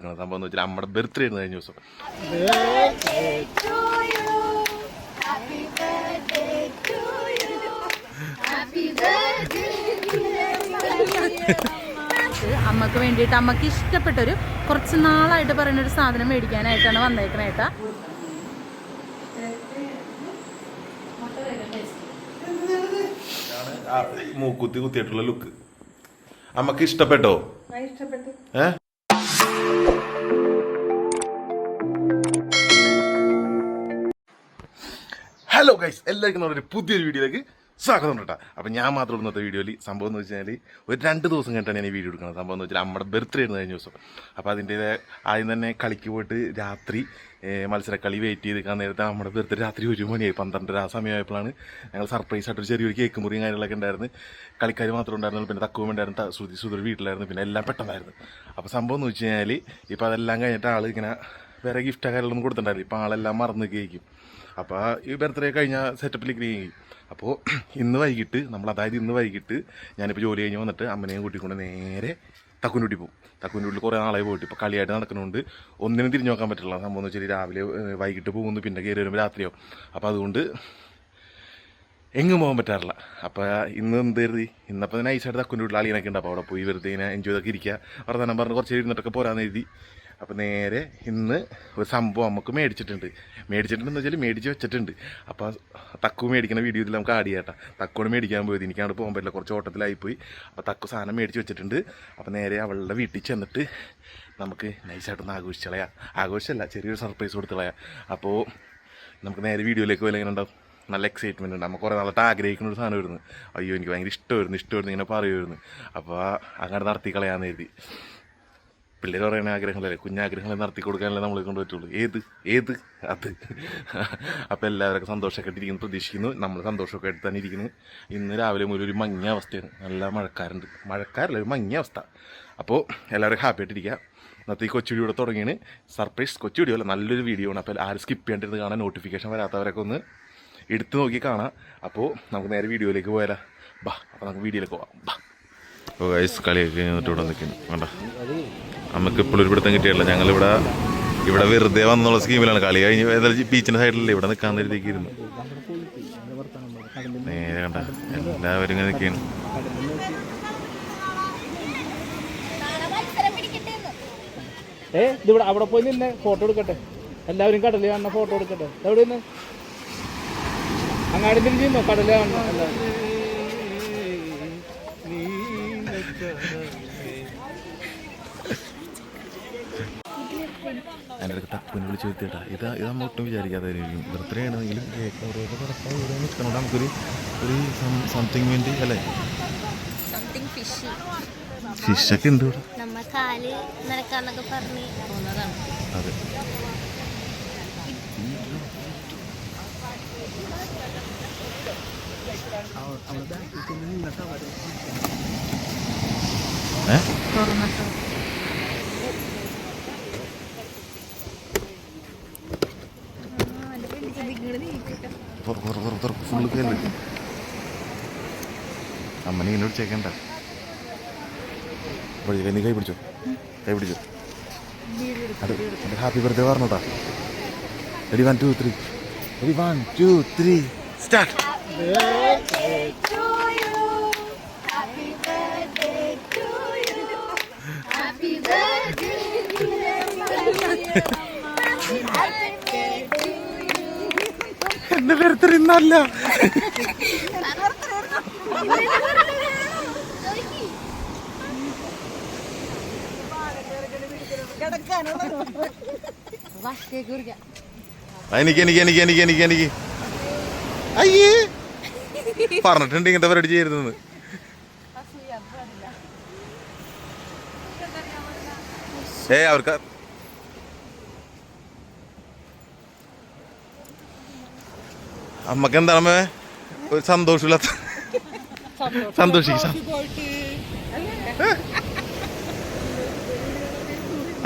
സംഭവം എന്ന് വെച്ചാൽ നമ്മുടെ ബർത്ത്ഡേ ആയിരുന്നു കഴിഞ്ഞ ദിവസം. അമ്മയ്ക്ക് വേണ്ടിയിട്ട് അമ്മയ്ക്ക് ഇഷ്ടപ്പെട്ട ഒരു കുറച്ച് നാളായിട്ട് പറയുന്ന ഒരു സാധനം മേടിക്കാനായിട്ടാണ് വന്നേക്കണേ ഏട്ടാ. മൂക്കുത്തി കുത്തിയിട്ടുള്ള ലുക്ക് അമ്മയ്ക്ക് ഇഷ്ടപ്പെട്ടോ. ഏ? ഗൈസ് എല്ലാവർക്കും നമ്മുടെ പുതിയൊരു വീഡിയോയിലേക്ക് സ്വാഗതം കേട്ടോ. അപ്പം ഞാൻ മാത്രം ഇന്നത്തെ വീഡിയോയിൽ. സംഭവം എന്ന് വെച്ച് കഴിഞ്ഞാൽ ഒരു രണ്ട് ദിവസം കഴിഞ്ഞിട്ടാണ് ഞാൻ ഈ വീഡിയോ എടുക്കുന്നത്. സംഭവം എന്ന് വെച്ചാൽ നമ്മുടെ ബർത്ത്ഡേ ആയിരുന്നു കഴിഞ്ഞ ദിവസം. അപ്പോൾ അതിന്റെ ആദ്യം തന്നെ കളിക്ക് പോയിട്ട് രാത്രി മത്സരക്കളി വെയിറ്റ് ചെയ്ത് നിൽക്കാൻ നേരത്തെ നമ്മുടെ ബർത്ത്ഡേ രാത്രി ഒരു മണിയായി. പന്ത്രണ്ടര ആ സമയമായപ്പോഴാണ് ഞങ്ങൾ സർപ്രൈസ് ആയിട്ട് ഒരു ചെറിയൊരു കേക്ക് മുറിയും കാര്യങ്ങളൊക്കെ ഉണ്ടായിരുന്നു. കളിക്കാർ മാത്രം ഉണ്ടായിരുന്നുള്ളൂ. പിന്നെ തക്കവും ഉണ്ടായിരുന്നു ശ്രുതി സുധീർ വീട്ടിലായിരുന്നു. പിന്നെ എല്ലാം പെട്ടെന്നായിരുന്നു. അപ്പോൾ സംഭവം എന്ന് വെച്ച് കഴിഞ്ഞാൽ ഇപ്പോൾ അതെല്ലാം കഴിഞ്ഞിട്ട് ആൾ ഇങ്ങനെ വേറെ ഗിഫ്റ്റ് കാര്യങ്ങളൊന്നും കൊടുത്തിട്ടുണ്ടായിരുന്നു. ഇപ്പോൾ ആളെല്ലാം മറന്നു കേൾക്കും അപ്പോൾ ഈ ബർത്ത്ഡേ കഴിഞ്ഞ സെറ്റപ്പിലേക്ക് ചെയ്യും അപ്പോൾ ഇന്ന് വൈകിട്ട് നമ്മൾ അതായത് ഇന്ന് വൈകിട്ട് ഞാനിപ്പോൾ ജോലി കഴിഞ്ഞ് വന്നിട്ട് അമ്മനെയും കൂട്ടിക്കൊണ്ട് നേരെ തക്കുനുട്ടി പോകും തക്കുനുട്ടിൽ കുറേ നാളെ പോയിട്ട്. ഇപ്പോൾ കളിയായിട്ട് നടക്കുന്നതുകൊണ്ട് ഒന്നിനും തിരിഞ്ഞു നോക്കാൻ പറ്റില്ല. സംഭവം എന്ന് വെച്ചാൽ രാവിലെ വൈകിട്ട് പോകുന്നു പിന്നെ കയറി വരുമ്പോൾ രാത്രിയാവും. അപ്പോൾ അതുകൊണ്ട് എങ്ങും പോകാൻ പറ്റാറില്ല. അപ്പോൾ ഇന്ന് എന്ത് കരുതി? ഇന്നപ്പോൾ നൈസായിട്ട് തക്കുന്റെ വീട്ടിൽ അളിയനൊക്കെ ഉണ്ട്. അപ്പോൾ അവിടെ പോയി വെറുതെ ഇങ്ങനെ എൻജോയ് ഒക്കെ ഇരിക്കുക വർത്തമാനം പറഞ്ഞ് കുറച്ച് ഇരുന്നിട്ടൊക്കെ പോരാന്ന് എഴുതി അപ്പോൾ നേരെ ഇന്ന് ഒരു സംഭവം നമുക്ക് മേടിച്ചിട്ടുണ്ട്. മേടിച്ചിട്ടുണ്ടെന്ന് വെച്ചാൽ മേടിച്ച് വെച്ചിട്ടുണ്ട്. അപ്പോൾ തക്കു മേടിക്കുന്ന വീഡിയോ ഇതിൽ നമുക്ക് ആഡ് ചെയ്യാട്ടോ. തക്കോട് മേടിക്കാൻ പോയത്. എനിക്കാണ് പോകാൻ പറ്റില്ല. കുറച്ച് ഓട്ടത്തിലായിപ്പോയി. അപ്പോൾ തക്കു സാധനം മേടിച്ച് വെച്ചിട്ടുണ്ട്. അപ്പോൾ നേരെ അവളുടെ വീട്ടിൽ ചെന്നിട്ട് നമുക്ക് നൈസായിട്ടൊന്ന് ആഘോഷിച്ചളയാം ആഘോഷമല്ല ചെറിയൊരു സർപ്രൈസ് കൊടുത്തളയാം അപ്പോൾ നമുക്ക് നേരെ വീഡിയോയിലേക്ക് പോലെ എങ്ങനെ ഉണ്ടാവും? നല്ല എക്സൈറ്റ്മെന്റ് ഉണ്ട്. നമുക്ക് കുറേ നാളായിട്ട് ആഗ്രഹിക്കുന്ന ഒരു സാധനം വരുന്നു അയ്യോ എനിക്ക് ഭയങ്കര ഇഷ്ടമായിരുന്നു. ഇഷ്ടമായിരുന്നു ഇങ്ങനെ പറയുമായിരുന്നു. അപ്പോൾ അങ്ങനെ നടത്തി കളയാമെന്ന് എഴുതി പിള്ളേർ പറയുന്ന ആഗ്രഹങ്ങളല്ലേ? കുഞ്ഞാഗ്രഹങ്ങളെ നടത്തി കൊടുക്കാനല്ലേ നമ്മളെ കൊണ്ട് പറ്റുള്ളൂ. ഏത്? ഏത്? അത്. അപ്പോൾ എല്ലാവരൊക്കെ സന്തോഷമൊക്കെ ആയിട്ടിരിക്കുന്നു പ്രതീക്ഷിക്കുന്നു. നമ്മൾ സന്തോഷമൊക്കെ ആയിട്ട് തന്നെ ഇരിക്കുന്നു. ഇന്ന് രാവിലെ മുതൽ ഒരു മങ്ങിയ അവസ്ഥയാണ്. നല്ല മഴക്കാരുണ്ട്. മഴക്കാരല്ല ഒരു മങ്ങിയ അവസ്ഥ. അപ്പോൾ എല്ലാവരും ഹാപ്പി ആയിട്ടിരിക്കുക ഇന്നത്തെ ഈ കൊച്ചു വീഡിയോ തുടങ്ങിയാണ്. സർപ്രൈസ് കൊച്ചു വീഡിയോ അല്ല നല്ലൊരു വീഡിയോ ആണ്. അപ്പോൾ ആരും സ്കിപ്പ് ചെയ്യേണ്ടത് കാണാൻ നോട്ടിഫിക്കേഷൻ വരാത്തവരൊക്കെ ഒന്ന് എടുത്തു നോക്കി കാണാം. അപ്പോൾ നമുക്ക് നേരെ വീഡിയോയിലേക്ക് പോയാലോ? ബാ അപ്പോൾ നമുക്ക് വീഡിയോയിലേക്ക് പോവാം. ബാ. ഓ ഐസ് കളിയൊക്കെ കഴിഞ്ഞിട്ട് ഇവിടെ നിൽക്കുന്നു. വേണ്ട നമുക്ക് ഇപ്പോഴും ഒരു പിടുത്തം കിട്ടിയല്ല ഞങ്ങളിവിടെ ഇവിടെ വെറുതെ വന്നുള്ള സ്കീമിലാണ് കളി. കഴിഞ്ഞ് ബീച്ചിന്റെ സൈഡിലല്ലേ ഇവിടെ നിൽക്കാൻ നേരത്തേക്ക് ഇരുന്നു നേരെ കണ്ട. എല്ലാവരും ഇങ്ങനെ നിൽക്കുകയാണ്. ഏ ഇതിവിടെ അവിടെ പോയി നിന്നെ ഫോട്ടോ എടുക്കട്ടെ. എല്ലാവരും കടലിൽ കാണുന്ന ഫോട്ടോ എടുക്കട്ടെ. എവിടെ നിന്ന്? അങ്ങാടി തിരിഞ്ഞു കടലിൽ കാണുന്ന? എല്ലാവരും എന്റെ അടുത്ത് തക്കുവിനെ വിളിച്ച് വരുത്തിയിട്ടാ. ഇത് ഇത് നമ്മൾ ഒട്ടും വിചാരിക്കാതെ ബർത്ത്ഡേ ആണെങ്കിലും കേക്ക് ഓരോരോ കിടക്കാൻ ഓരോ നിൽക്കണം. നമുക്കൊരു ഒരു സംതിങ് വേണ്ടി അല്ലേ? ഫിഷൊക്കെ ഉണ്ട് അതെ. ഏ? തുറന്നിട്ട്. ഫുള്ള് കയറി അമ്മനെ ഇങ്ങനെ വിളിച്ചേക്കണ്ട. വഴി നീ കൈ പിടിച്ചോ? കൈ പിടിച്ചോ? അത് happy birthday പറഞ്ഞോട്ടാ. Ready one two three ready one two three start എന്റെ പേരത്തിൽ ഇന്നല്ല എനിക്ക് എനിക്ക് എനിക്ക് എനിക്ക് എനിക്ക് എനിക്ക്. അയ്യേ. പറഞ്ഞിട്ടുണ്ട് ഇങ്ങനത്തെ പരിപാടി ചെയ്യരുതെന്ന്. ഏ അവർക്ക് അമ്മയ്ക്ക് എന്താണ് ഒരു സന്തോഷമില്ലാത്ത സന്തോഷിക്കും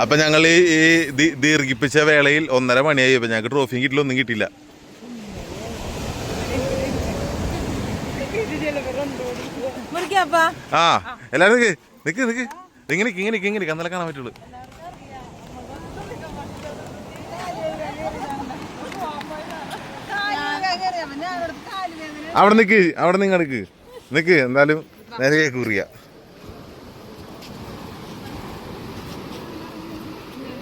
അപ്പൊ ഞങ്ങൾ ഈ ദീർഘിപ്പിച്ച വേളയിൽ ഒന്നര മണിയായി. അപ്പൊ ഞങ്ങൾക്ക് ട്രോഫിയും കിട്ടില്ല ഒന്നും കിട്ടിയില്ല ആ എല്ലാരും നിക്ക് നിക്ക് നിക്ക്. ഇങ്ങനെ ഇങ്ങനെ ഇങ്ങനെ നിക്ക്, കാണാൻ പറ്റുള്ളൂ. അവിടെ നിക്ക് അവിടെ നിങ്ങൾ നിക്ക്. നിക്ക് എന്തായാലും നേരെ കുറിയ.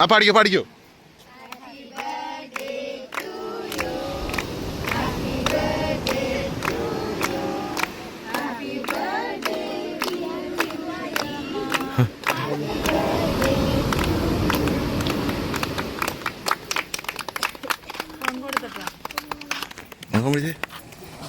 ആ പാടിക്കോ പാടിക്കോ. നോക്കാൻ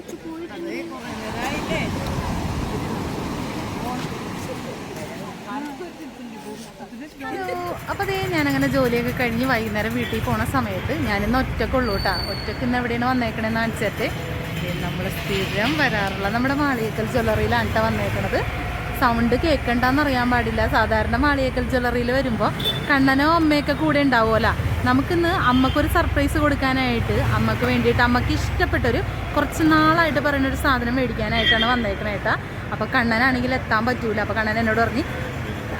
എന്തെങ്കിലും പോയിട്ടുണ്ട് അപ്പോൾ അതേ ഞാനങ്ങനെ ജോലിയൊക്കെ കഴിഞ്ഞ് വൈകുന്നേരം വീട്ടിൽ പോണ സമയത്ത് ഞാനിന്ന് ഒറ്റക്കുള്ളൂ കേട്ടോ ഒറ്റയ്ക്ക് ഇന്ന് എവിടെയാണ് വന്നേക്കണേന്ന് കാണിച്ചിട്ട്. നമ്മൾ സ്ഥിരം വരാറുള്ള നമ്മുടെ മാളിയേക്കൽ ജ്വല്ലറിയിലാണ് കേട്ടോ വന്നേക്കണത്. സൗണ്ട് കേൾക്കണ്ടെന്ന് അറിയാൻ പാടില്ല. സാധാരണ മാളിയേക്കൽ ജ്വല്ലറിയിൽ വരുമ്പോൾ കണ്ണനോ അമ്മയൊക്കെ കൂടെ ഉണ്ടാവുമല്ലോ. നമുക്കിന്ന് അമ്മക്കൊരു സർപ്രൈസ് കൊടുക്കാനായിട്ട് അമ്മയ്ക്ക് വേണ്ടിയിട്ട് അമ്മയ്ക്ക് ഇഷ്ടപ്പെട്ടൊരു കുറച്ച് നാളായിട്ട് പറയുന്ന ഒരു സാധനം മേടിക്കാനായിട്ടാണ് വന്നേക്കണേ കേട്ടോ അപ്പോൾ കണ്ണനാണെങ്കിൽ എത്താൻ പറ്റൂല. അപ്പോൾ കണ്ണൻ എന്നോട് പറഞ്ഞു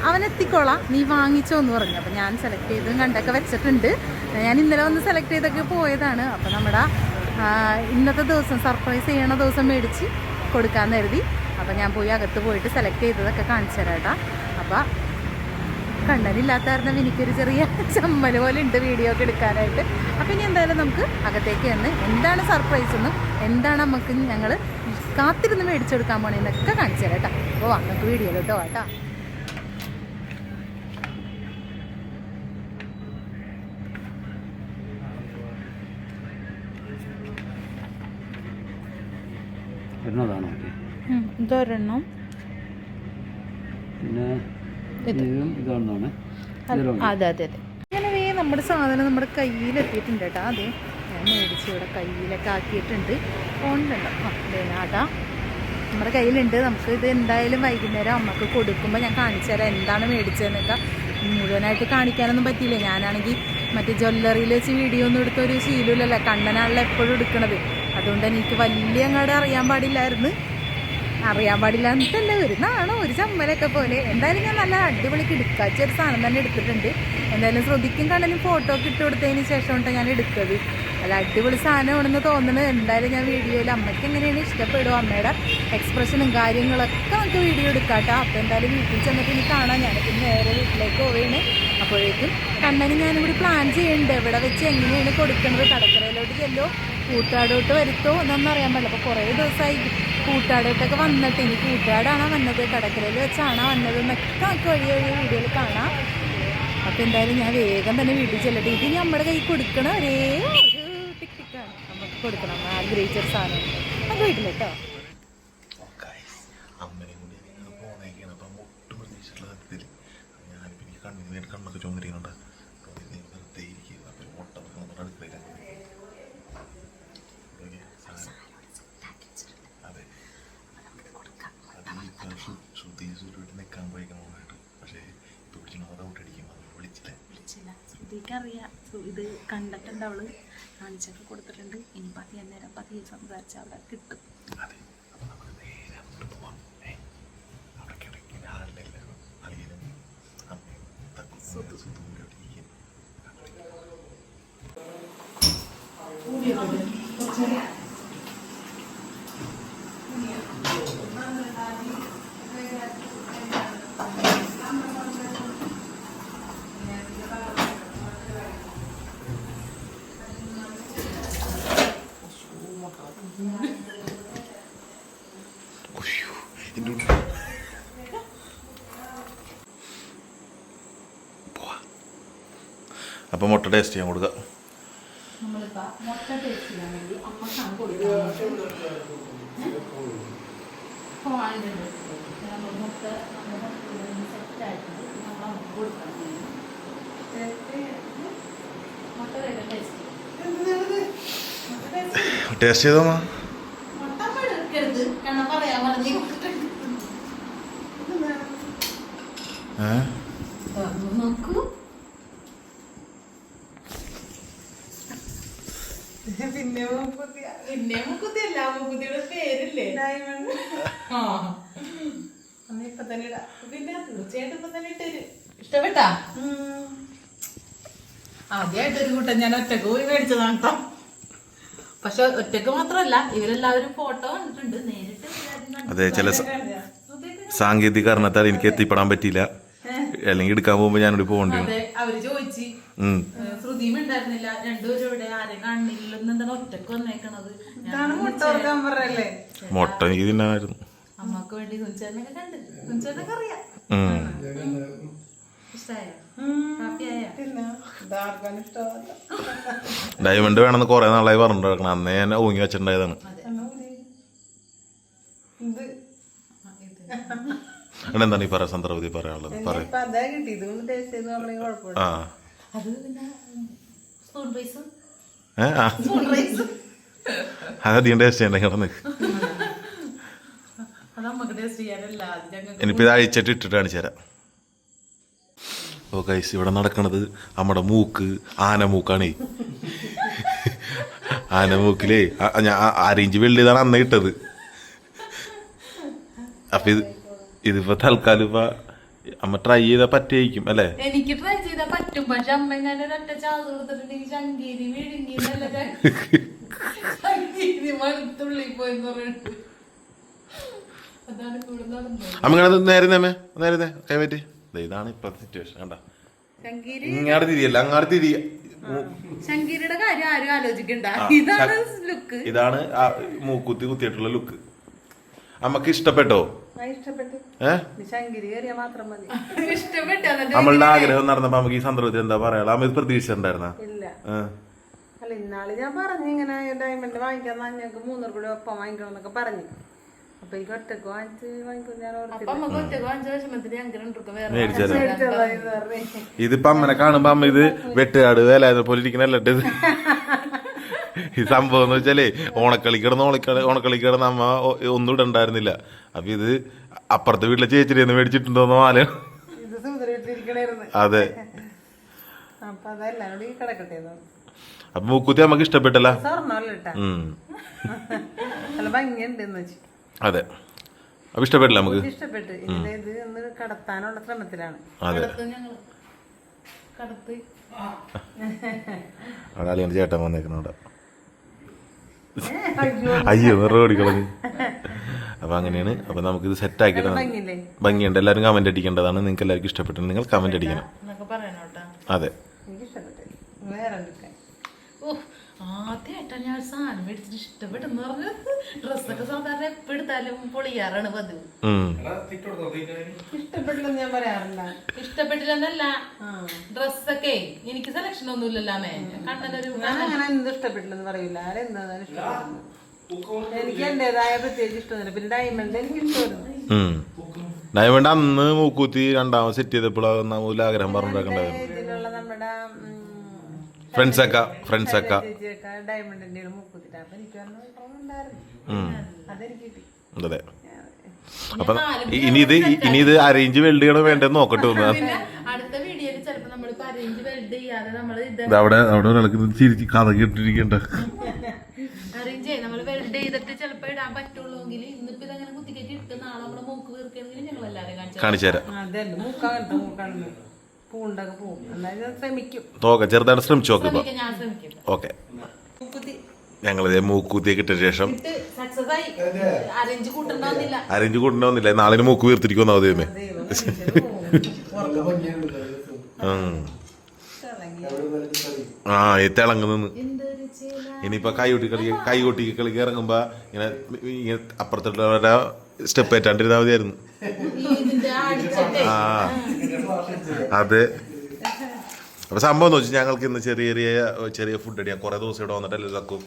അവൻ എത്തിക്കോളാം. നീ വാങ്ങിച്ചോ എന്ന് പറഞ്ഞു. അപ്പോൾ ഞാൻ സെലക്ട് ചെയ്തും കണ്ടൊക്കെ വെച്ചിട്ടുണ്ട്. ഞാൻ ഇന്നലെ വന്ന് സെലക്ട് ചെയ്തൊക്കെ പോയതാണ്. അപ്പോൾ നമ്മുടെ ഇന്നത്തെ ദിവസം സർപ്രൈസ് ചെയ്യണ ദിവസം മേടിച്ച് കൊടുക്കാമെന്ന് കരുതി. അപ്പം ഞാൻ പോയി അകത്ത് പോയിട്ട് സെലക്ട് ചെയ്തതൊക്കെ കാണിച്ചു തരാം കേട്ടോ അപ്പം കണ്ണനില്ലാത്ത കാരണം എനിക്കൊരു ചെറിയ ചമ്മൽ പോലെ ഉണ്ട് വീഡിയോ ഒക്കെ എടുക്കാനായിട്ട്. അപ്പം ഇനി എന്തായാലും നമുക്ക് അകത്തേക്ക് തന്നെ എന്താണ് സർപ്രൈസ് എന്നും എന്താണ് നമുക്ക് ഞങ്ങൾ കാത്തിരുന്ന് മേടിച്ചെടുക്കാൻ പോണേന്നൊക്കെ കാണിച്ചു തരാം കേട്ടോ. അപ്പോൾ വാ നമുക്ക് വീഡിയോയിലോട്ടോ കേട്ടോ. വരുന്നതാണോ ഇതൊരെണ്ണം. പിന്നെ അതെ അതെ അതെ. അങ്ങനെ നമ്മുടെ സാധനം നമ്മുടെ കയ്യിലെത്തിയിട്ടുണ്ട് കേട്ടോ. അതെ ഞാൻ മേടിച്ച് ഇവിടെ കയ്യിലൊക്കെ ആക്കിയിട്ടുണ്ട്. ഫോണിലുണ്ടോ ആ അതെ. നമ്മുടെ കയ്യിലുണ്ട്. നമുക്ക് ഇത് എന്തായാലും വൈകുന്നേരം അമ്മയ്ക്ക് കൊടുക്കുമ്പോൾ ഞാൻ കാണിച്ചു തരാം. എന്താണ് മേടിച്ചതെന്നൊക്കെ മുഴുവനായിട്ട് കാണിക്കാനൊന്നും പറ്റിയില്ല. ഞാനാണെങ്കിൽ മറ്റേ ജ്വല്ലറിയിൽ വെച്ച് വീഡിയോ ഒന്നും എടുത്തൊരു ശീലമില്ലല്ലോ. കണ്ണനാണല്ലോ എപ്പോഴും എടുക്കണത്. അതുകൊണ്ട് എനിക്ക് വലിയ അങ്ങോട്ട് അറിയാൻ പാടില്ലായിരുന്നു. അറിയാൻ പാടില്ല. ഒരു വരുന്നതാണോ ഒരു ചമ്മലൊക്കെ പോലെ. എന്തായാലും ഞാൻ നല്ല അടിപൊളി എടുക്കാച്ച ഒരു സാധനം തന്നെ എടുത്തിട്ടുണ്ട്. എന്തായാലും ശ്രദ്ധിക്കും കണ്ടാലും ഫോട്ടോ ഒക്കെ ഇട്ട് കൊടുത്തതിന് ശേഷമാണ് ഞാൻ എടുത്തത്. അല്ല അടിപൊളി സാധനമാണെന്ന് തോന്നുന്നത് എന്തായാലും ഞാൻ വീഡിയോയിൽ അമ്മയ്ക്ക് എങ്ങനെയാണ് ഇഷ്ടപ്പെടും അമ്മയുടെ എക്സ്പ്രഷനും കാര്യങ്ങളൊക്കെ നമുക്ക് വീഡിയോ എടുക്കാട്ടോ. അപ്പോൾ എന്തായാലും വീട്ടിൽ ചെന്നിട്ട് ഇനി കാണാം. പിന്നെ നേരെ വീട്ടിലേക്ക് പോവുകയാണ് അപ്പോഴേക്കും കണ്ണന് ഞാനും കൂടി പ്ലാൻ ചെയ്യുന്നുണ്ട് എവിടെ വെച്ച് എങ്ങനെയാണ് കൊടുക്കുന്നത് കടക്കരയിലോട്ട് ചെല്ലോ കൂട്ടാടോട്ട് വരുത്തോ എന്നൊന്നും അറിയാൻ പാടില്ല. അപ്പോൾ കുറേ ദിവസമായി കൂട്ടാടോട്ടൊക്കെ വന്നിട്ട് ഇനി കൂട്ടാടാണോ വന്നത്? കടക്കരയിൽ വെച്ചാണോ വന്നത്? എന്നൊക്കെ നമുക്ക് വഴി വഴി വീഡിയോയിൽ കാണാം. അപ്പോൾ എന്തായാലും ഞാൻ വേഗം തന്നെ വീട്ടിൽ ചെല്ലട്ടെ. ഇത് നമ്മുടെ കൈ കൊടുക്കണ ഒരേ ഒരു ടിക് ടിക്കാണ്. നമുക്ക് കൊടുക്കണം. ആഗ്രഹിച്ചൊരു സാധനം. നമുക്ക് വീട്ടിലെട്ടോ അമ്മനെ കൊണ്ട് ഞങ്ങൾ പോണേക്കാണ് അപ്പം ഒട്ടും പ്രതീക്ഷിച്ചിട്ടുള്ള സത്യത്തിൽ ഞാനിപ്പോൾ എനിക്ക് കണ്ണിന് നേരെ കണ്ണൊക്കെ ചുമരിക്കുന്നുണ്ട് വെറുതെ ഇരിക്കുക അപ്പം മുട്ട നമ്മുടെ അടുക്കളയിലാണ് ഓക്കേ, സാധനം. അതെ അത് ഈ പ്രാവശ്യം ശ്രുതി സുരുവിട്ട് നിൽക്കാൻ പോയിക്കണമായിട്ട് പക്ഷേ ഇപ്പോൾ പിടിച്ചോ ഡൗട്ട് അടിക്കും അത് വിളിച്ചില്ല വിളിച്ചില്ല ശ്രുതിക്കറിയാം ഇത് കണ്ടിട്ടുണ്ട് അവൾ കാണിച്ചൊക്കെ കൊടുത്തിട്ടുണ്ട്. ഇനി പതിയെ നേരം പതിയെ സംസാരിച്ച് അവിടെ കിട്ടും അതെ അപ്പം നമുക്ക് നേരെ അങ്ങോട്ട് പോവാം ഏ അവിടെ കിടക്കുന്ന ആളില്ലല്ലോ അളിയനും അമ്മയും തക്കും സുഖം കൂടി അവിടെ ഇരിക്കും ഉയ്യോ, എന്റെ. പോവാ. അപ്പൊ മുട്ട ടേസ്റ്റ് ചെയ്യാൻ കൊടുക്കാം. നമ്മളിപ്പോൾ മുട്ട ടേസ്റ്റ് ചെയ്യാൻ വേണ്ടി അമ്മക്കാണ് പിന്നെ മുക്കുത്തി പിന്നെ മുക്കുത്തി അല്ല മുക്കുത്തിയുടെ പേരില്ലേ? ഡയമണ്ട്. ആ. അന്ന് ഇപ്പൊ തന്നെ ഇടാം. പിന്നെ തീർച്ചയായിട്ടും ഇപ്പൊ തന്നെ ഇട്ടേര് ഇഷ്ടപ്പെട്ടാ? ആദ്യമായിട്ട് ഒരു കൂട്ടം ഞാൻ ഒറ്റയ്ക്ക് പോയി മേടിച്ചതാണ് കേട്ടോ. പക്ഷെ ഒറ്റയ്ക്ക് മാത്രമല്ല ഇവരെല്ലാവരും ഫോട്ടോ കണ്ടിട്ടുണ്ട്. നേരിട്ട് അതെ ചില സാങ്കേതിക കാരണത്താൽ എനിക്ക് എത്തിപ്പെടാൻ പറ്റിയില്ല. അല്ലെങ്കിൽ എടുക്കാൻ പോകുമ്പോ ഞാനിവിടെ പോകണ്ടി അതെ അവർ ചോദിച്ചു. ഉം. ശ്രുതിയും ഉണ്ടായിരുന്നില്ല. രണ്ടുപേരും ഇവിടെ ആരെയും കാണില്ല എന്താണ് ഒറ്റയ്ക്ക് വന്നേക്കണത്? മുട്ട എനിക്ക് അമ്മയ്ക്ക് വേണ്ടി കുഞ്ചേട്ടനൊക്കെ കണ്ട്. കുഞ്ചേട്ടനൊക്കെ അറിയാം. ഉം. ഇഷ്ടായോ? ഹാപ്പിയായ? ഡയമണ്ട് വേണമെന്ന് കുറെ നാളായി പറഞ്ഞിട്ടുണ്ടാക്കണം അന്നേ ഞാൻ ഊങ്ങി വെച്ചിട്ടുണ്ടായതാണ്. അവിടെ എന്താണ് ഈ പറയാ സന്ദർഭത്തിൽ പറയാനുള്ളത്? പറയും. ആ. അത് പിന്നെ സ്പൂൺ റൈസും ഏ? ആ. സ്പൂൺ റൈസും അത് അധികം ടേസ്റ്റ് ചെയ്യണ്ടേ കിടന്ന് ഇനിയിപ്പോൾ ഇത് അഴിച്ചിട്ട് ഇട്ടിട്ട് കാണിച്ചു തരാം. ഓ കൈസ് ഇവിടെ നടക്കണത് നമ്മുടെ മൂക്ക് ആന ആനമൂക്കാണേ. ആനമൂക്കിലേ ആ- ഞാൻ അരയിഞ്ച് വെള്ളിയതാണ് അന്ന് ഇട്ടത് അപ്പൊ ഇത് ഇതിപ്പോ തൽക്കാലം ഇപ്പൊ അമ്മ ട്രൈ ചെയ്താ പറ്റിയായിരിക്കും അല്ലേ? എനിക്ക് ട്രൈ ചെയ്താ പറ്റും പക്ഷെ അമ്മ എങ്ങനെ ഒരൊറ്റ ചാത് കൊടുത്തിട്ടുണ്ടെങ്കിൽ ശങ്കേരി വിഴുങ്ങി മണത്തുള്ളി പോയെന്ന് കൂടെ അമ്മ നേരെ നേമേ നേരെ കൈമാറ്റി. ഇതാണ് ഇപ്പോഴത്തെ സിറ്റുവേഷൻ കണ്ട? ഇങ്ങാട് തിരിയല്ല അങ്ങാട് തിരിയ. ശങ്കീരിയുടെ കാര്യം ആരും ആലോചിക്കണ്ട. ഇതാണ് ലുക്ക് ഇതാണ് മൂക്കുത്തി കുത്തിയിട്ടുള്ള ലുക്ക് അമ്മയ്ക്ക് ഇഷ്ടപ്പെട്ടോ. നമ്മളുടെ ആഗ്രഹം നടന്നപ്പോ നമുക്ക് ഈ സന്ദർഭത്തിൽ എന്താ പറയാ? അമ്മ ഇത് പ്രതീക്ഷിച്ചിട്ടുണ്ടായിരുന്ന? ഇല്ല. അല്ല ഇന്നാൾ ഞാൻ പറഞ്ഞു ഇങ്ങനെ ഡയമണ്ട് വാങ്ങിക്കാൻ ഞങ്ങൾക്ക് മൂന്നൂറ് രൂപ ഒപ്പം വാങ്ങിക്കണം എന്നൊക്കെ പറഞ്ഞു. അപ്പൊ എനിക്ക് ഒറ്റയ്ക്ക് വാങ്ങിച്ച് വാങ്ങിക്കും ഇതിപ്പോ അമ്മനെ കാണുമ്പോ അമ്മ ഇത് വെട്ടുകാട് വേലായത് പോലെ ഇരിക്കണല്ലേ? ഇത് ഈ സംഭവം എന്ന് വെച്ചാലേ ഓണക്കളി കിടന്ന് ഓണക്കളി ഓണക്കളി കിടന്ന് അമ്മ ഒന്നും ഒന്നും ഇടണ്ടായിരുന്നില്ല. അപ്പൊ ഇത് അപ്പുറത്തെ വീട്ടിലെ ചേച്ചിരിന്ന് മേടിച്ചിട്ടുണ്ടോന്ന് മാല അതെ. അപ്പൊ അതെല്ലാം കൂടി കിടക്കട്ടെ എന്ന്. അപ്പൊ മൂക്കുത്തി നമുക്ക് ഇഷ്ടപ്പെട്ടല്ല? അതെ. അപ്പൊ ഇഷ്ടപ്പെട്ടില്ല നമുക്ക് ഇഷ്ടപ്പെട്ടു. ഇത് കടത്താനുള്ള ശ്രമത്തിലാണ്. അതെ. അവിടെ അളിയന്റെ ചേട്ടൻ വന്നേക്കണം അവിടെ അയ്യോ റോഡി ഓടിക്കളഞ്ഞു. അപ്പൊ അങ്ങനെയാണ്. അപ്പൊ ഇത് സെറ്റ് ആക്കി ഭംഗിയുണ്ട്. എല്ലാവരും കമന്റ് അടിക്കേണ്ടതാണ്. നിങ്ങൾക്ക് എല്ലാവർക്കും ഇഷ്ടപ്പെട്ടു നിങ്ങൾ കമന്റ് അടിക്കണം. അതെ എനിക്ക് ഇഷ്ടപ്പെട്ടു വേറെ എടുക്കാൻ ഓ ആദ്യമായിട്ടാണ് ഞാൻ സാധനം മേടിച്ചിട്ട് ഇഷ്ടപ്പെട്ടെന്ന് പറഞ്ഞത് ഡ്രസ്സൊക്കെ സാധാരണ എപ്പോ എടുത്താലും പൊളിയാറാണ് പതിവ്. ഇഷ്ടപ്പെട്ടില്ല ഇഷ്ടപ്പെട്ടില്ലെന്ന് ഞാൻ പറയാറില്ല. ഇഷ്ടപ്പെട്ടില്ലെന്നല്ല ആ. ഡ്രസ്സൊക്കെ എനിക്ക് സെലക്ഷൻ ഒന്നും ഇല്ലല്ലാമേ കണ്ണനൊരു ഞാൻ അങ്ങനെ എന്ത് ഇഷ്ടപ്പെട്ടില്ലെന്ന് പറയില്ല ആരെന്താണ് ഇഷ്ടപ്പെടുന്നത് എനിക്ക് എന്റേതായ പ്രത്യേകിച്ച് ഇഷ്ടമൊന്നുമില്ല. പിന്നെ ഡയമണ്ട് എനിക്ക് ഇഷ്ടമായിരുന്നു. ഡയമണ്ട് അന്ന് മൂക്കൂത്തി രണ്ടാമത് സെറ്റ് ചെയ്തപ്പോഴാണ് ആഗ്രഹം പറഞ്ഞിട്ടുണ്ടായിരുന്നു ഫ്രണ്ട്സൊക്കെ ഫ്രണ്ട്സ് ഒക്കെ ഫ്രണ്ട്സ് ഒക്കെ ചേച്ചിയൊക്കെ ഡയമണ്ടിന്റെ മുക്കുത്തിട്ട് അപ്പൊ എനിക്ക് അതെനിക്ക് അതെ. അപ്പൊ ഇനി ഇത് ഇനി ഇത് അറേഞ്ച് വെൽഡ് ചെയ്യണോ വേണ്ടെന്ന് നോക്കട്ടെ ഒന്ന്. അവിടെ അവിടെ ഒരാൾക്ക് ചിരിച്ച് കഥ കേട്ടിരിക്കണ്ട. നമ്മൾ വെൽഡ് ചെയ്തിട്ട് ചിലപ്പോ ഇടാൻ പറ്റുള്ളൂങ്കിൽ ഇന്നിപ്പോ ഇതങ്ങനെ കുത്തിക്കറ്റി ഇട്ട് നാളെ മൂക്ക് വീർക്കുകയാണെങ്കിൽ ഞങ്ങൾ എല്ലാവരും കാണിച്ചു കാണിച്ചു തരാം. പൂണ്ടൊക്കെ പോകും എന്നാലും ശ്രമിക്കും. ചെറുതായിട്ട് ശ്രമിച്ചു നോക്കുക ശ്രമിക്കാം ഞാൻ ശ്രമിക്കും. ഓക്കെ. മൂക്കുത്തി. ഞങ്ങളിത് മൂക്കൂത്തിയെ കിട്ടിയ ശേഷം ഇട്ട് സക്സസ് ആയി. കൂട്ടണമെന്നില്ല അരേഞ്ച് കൊണ്ടുവന്നില്ല നാളെ മൂക്ക് വീർത്തിരിക്കുന്ന ദൈവമേ. ദൈവം മനുഷ്യന് പോവും. ഉം. ആ ഈ തിളങ്ങുന്നു എന്തൊരു ചില. ഇനിയിപ്പോ കൈകൊട്ടി കളി കൈകൊട്ടി കളിക്ക് ഇറങ്ങുമ്പോ ഇങ്ങനെ ഇങ്ങനെ അപ്പുറത്തുള്ളവരുടെ സ്റ്റെപ്പ് ഏറ്റാണ്ടിരുന്നാ മതിയായിരുന്നു. ഇതിന്റെ അടിച്ചിട്ടേ. ആ. അതെ. അപ്പൊ സംഭവം എന്ന് വെച്ചാൽ ഞങ്ങൾക്ക് ഇന്ന് ചെറിയ ചെറിയ ചെറിയ ഫുഡ് അടിയാ കുറെ ദിവസം ഇവിടെ വന്നിട്ടല്ലേ ഇതാക്കും?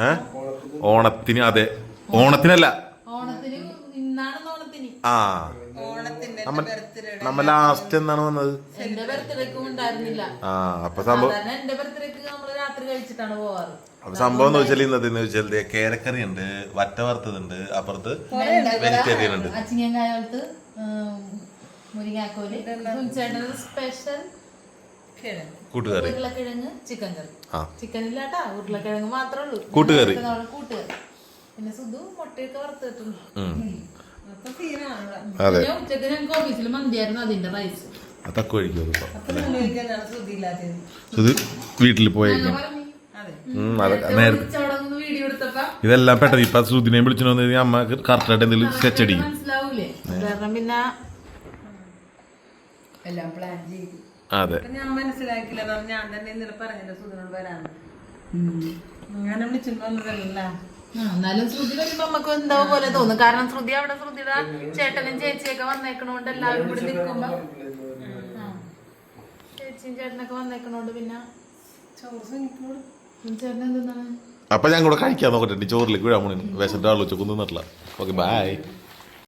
ഏ? ഓണത്തിന് അതെ. ഓണത്തിനല്ല. ആ. നമ്മ ലാസ്റ്റ് എന്നാണ് വന്നത്. ആ അപ്പൊ സംഭവം സാധാരണ എന്റെ ബർത്ത്ഡേക്ക് നമ്മൾ രാത്രി കഴിച്ചിട്ടാണ് പോവാറ്. അപ്പൊ സംഭവം എന്ന് വെച്ചാൽ ഇന്നത്തെ എന്ന് വെച്ചാൽ കേരക്കറി ഉണ്ട് വറ്റ വറുത്തതുണ്ട് അപ്പുറത്ത് വെജിറ്റേറിയൻ ഉണ്ട് അച്ചിങ്ങൻ കാലത്ത് മുരിങ്ങാക്കോൽ സ്പെഷ്യൽ കൂട്ടുകറി. ഉരുളക്കിഴങ്ങ് ചിക്കൻ കറി. ചിക്കൻ ഇല്ലാട്ടാ ഉരുളക്കിഴങ്ങ് മാത്രമേ ഉള്ളൂ. കൂട്ടുകറി. പിന്നെ നമ്മൾ കൂട്ടുകറി. പിന്നെ സുധു മുട്ടയൊക്കെ വറുത്തിട്ടുണ്ട്. അതെ. ഉച്ചയ്ക്ക് ഞങ്ങൾക്ക് ഓഫീസിൽ മന്തിയായിരുന്നു അതിന്റെ റൈസ് കഴിക്കും വീട്ടിൽ പോയേക്കാം നേരത്തെ ഇതെല്ലാം പെട്ടെന്ന് ഇപ്പൊ സുദിനെ വിളിച്ചു വന്നു അമ്മ കറക്റ്റായിട്ട് എന്തെങ്കിലും സ്കെച്ച് അടിക്കും. പിന്നെ എല്ലാം പ്ലാൻ ചെയ്തു. അതെ. ഞാൻ മനസ്സിലാക്കില്ല ഞാൻ തന്നെ ഇന്നലെ പറഞ്ഞില്ല സുധനോട് വരാന്ന്. അങ്ങനെ വിളിച്ചിട്ട് വന്നതല്ല. ആ, എന്നാലും ശ്രുതി വരുമ്പോ നമുക്ക് എന്തോ പോലെ തോന്നും. കാരണം ശ്രുതി അവിടെ ശ്രുതിയുടെ ചേട്ടനും ചേച്ചിയൊക്കെ വന്നേക്കണോണ്ട് എല്ലാവരും കൂടി നിൽക്കുമ്പോ. ചേച്ചിയും ചേട്ടനൊക്കെ വന്നേക്കണോണ്ട് പിന്നെ ചോറ് അപ്പൊ ഞാൻ കൂടെ കഴിക്കാൻ നോക്കട്ടെ ചോറിലേക്ക് വീഴാൻ വിശന്റെ ആളോ വെച്ചൊക്കെ തന്നിട്ടില്ല ഓക്കെ ബൈ